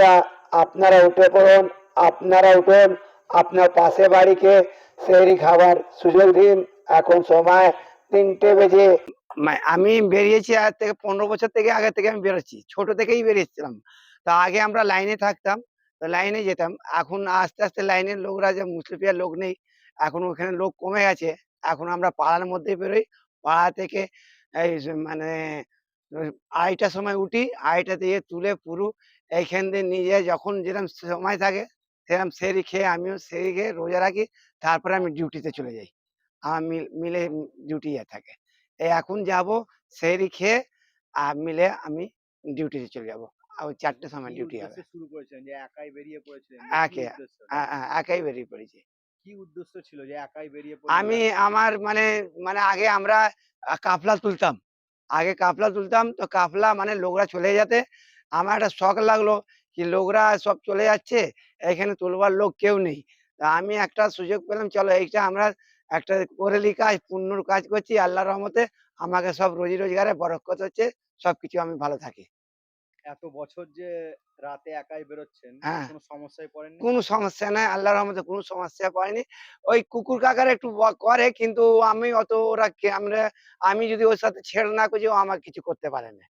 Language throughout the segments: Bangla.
আপনারা- উঠে পড়ুন, আপনারা উঠুন, আপনার পাশে বাড়িকে সেই খাবার সুযোগ দিন। এখন সময় তিনটে বেজে। আমি বেরিয়েছি আজ থেকে পনেরো বছর থেকে আগে থেকে আমি বেরোচ্ছি, ছোট থেকেই বেরিয়েছিলাম। তা আগে আমরা লাইনে থাকতাম, তো লাইনে যেতাম। এখন আস্তে আস্তে লাইনের লোকরা যে মুসলিফিয়ার লোক নেই, এখন ওখানে লোক কমে গেছে। এখন আমরা পাড়ার মধ্যে বেরোই, পাড়া থেকে এই মানে আড়াইটার সময় উঠি আড়াইটা দিয়ে তুলে পুরো এইখান দিয়ে নিয়ে যখন যেরকম সময় থাকে সেরকম সেরি খেয়ে আমিও সেরি খেয়ে রোজা রাখি। তারপরে আমি ডিউটিতে চলে যাই। আমার মিল ডিউটি থাকে। এই এখন যাব সেরি খেয়ে আর মিলে আমি ডিউটিতে চলে যাব। আর ওই চারটের সময় ডিউটি হবে। শুরু করেছিলেন? যে একাই বেরিয়ে পড়েছিলেন? একাই বেরিয়ে পড়েছি। কি উদ্দেশ্য ছিল যে একাই বেরিয়ে আমি আমার মানে মানে আগে আমরা কাফলা তুলতাম। আগে কাফলা তুলতাম, তো কাফলা মানে লোকরা চলে যেতে। আমার একটা শখ লাগল কি লোকরা সব চলে যাচ্ছে এখানে তুলবার লোক কেউ নেই। তা আমি একটা সুযোগ পেলাম, চলো এইটা আমরা একটা করেলি কাজ, পুণ্যর কাজ করছি, আল্লাহর রহমতে আমাকে সব রোজি রোজগারে বরকত হচ্ছে সব কিছু আমি ভালো থাকি। এত বছর যে রাতে একাই বেরোচ্ছেন হ্যাঁ। কোনো সমস্যায় পড়েননি? কোনো সমস্যা নাই আল্লাহর রহমতে কোনো সমস্যা পড়েনি। ওই কুকুর কাকার একটু করে কিন্তু আমি অত ওরা আমরা আমি যদি ওর সাথে ছেড় না করি ও আমার কিছু করতে পারে না।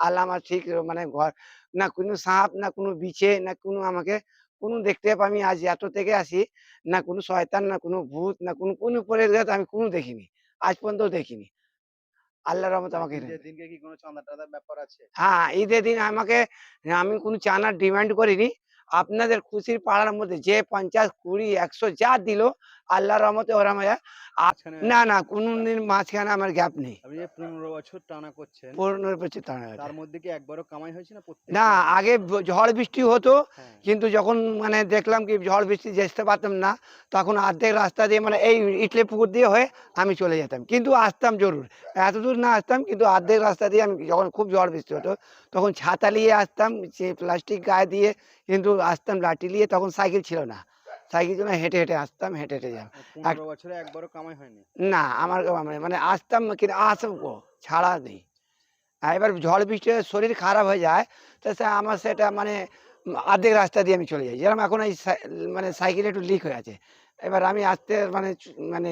আল্লাহ আমার ঠিক মানে ঘর না কোনো সাপ না কোনো বিছে না কোনো আমাকে কোনো দেখতে পাই আমি আজ এত থেকে আসি না কোনো শয়তান না কোনো ভূত না কোনো কোনো পরে আমি কোনো দেখিনি। আজ পর্যন্ত দেখিনি। আল্লাহর রহমতে আমাকে দিনকে কি কোনো চাঁদা টাদার ব্যাপার আছে? হ্যাঁ ঈদের দিন আমাকে আমি কোনো চানার ডিমান্ড করিনি। আপনাদের খুশির পাড়ার মধ্যে যে পঞ্চাশ কুড়ি একশো যা দিল আল্লাহর রহমতে ওরা মাঝখানে না না কোনো দিন মাঝখানে আমার গ্যাপ নেই। আপনি যে পনেরো বছর টানা করছেন পনেরো বছর টানা তার মধ্যে কি একবারও কামাই হয়েছে না না আগে ঝড় বৃষ্টি হতো হ্যাঁ। কিন্তু যখন মানে দেখলাম কি ঝড় বৃষ্টি যেতে পারতাম না তখন অর্ধেক রাস্তা দিয়ে মানে এই ইটলে পুকুর দিয়ে হয়ে আমি চলে যেতাম। কিন্তু আসতাম জরুর। এত দূর না আসতাম কিন্তু অর্ধেক রাস্তা দিয়ে আমি যখন খুব ঝড় বৃষ্টি হতো তখন ছাতা নিয়ে আসতাম সে প্লাস্টিক গায়ে দিয়ে কিন্তু আসতাম লাঠি নিয়ে তখন সাইকেল ছিল না। সাইকেল না, হেঁটে হেঁটে আসতাম হেঁটে হেঁটে পনেরো বছরে একবারও কামাই হয়নি? না আমার মানে মানে আসতাম কিন্তু আসব ছাড়া নেই। এবার ঝড় বৃষ্টি শরীর খারাপ হয়ে যায় তো সে আমার সেটা মানে অর্ধেক রাস্তা দিয়ে আমি চলে যাই। যেরকম এখন এই মানে সাইকেল একটু লিক হয়ে আছে। এবার আমি আসতে মানে মানে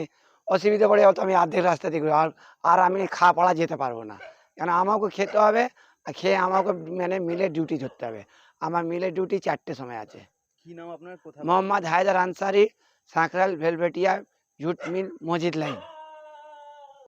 অসুবিধা পড়ে অত আমি অর্ধেক রাস্তা দিয়ে। আর আর আমি খাওয়া পড়া যেতে পারব না। কেন আমাকে খেতে হবে আর খেয়ে আমাকে মানে মিলে ডিউটি ধরতে হবে। আমার মিলে ডিউটি চারটে সময় আছে। কি নাম আপনার? মোহাম্মদ হায়দার আনসারি সাঁকরাল ভেলভেটিয়া জুট মিল মসজিদ লাইন।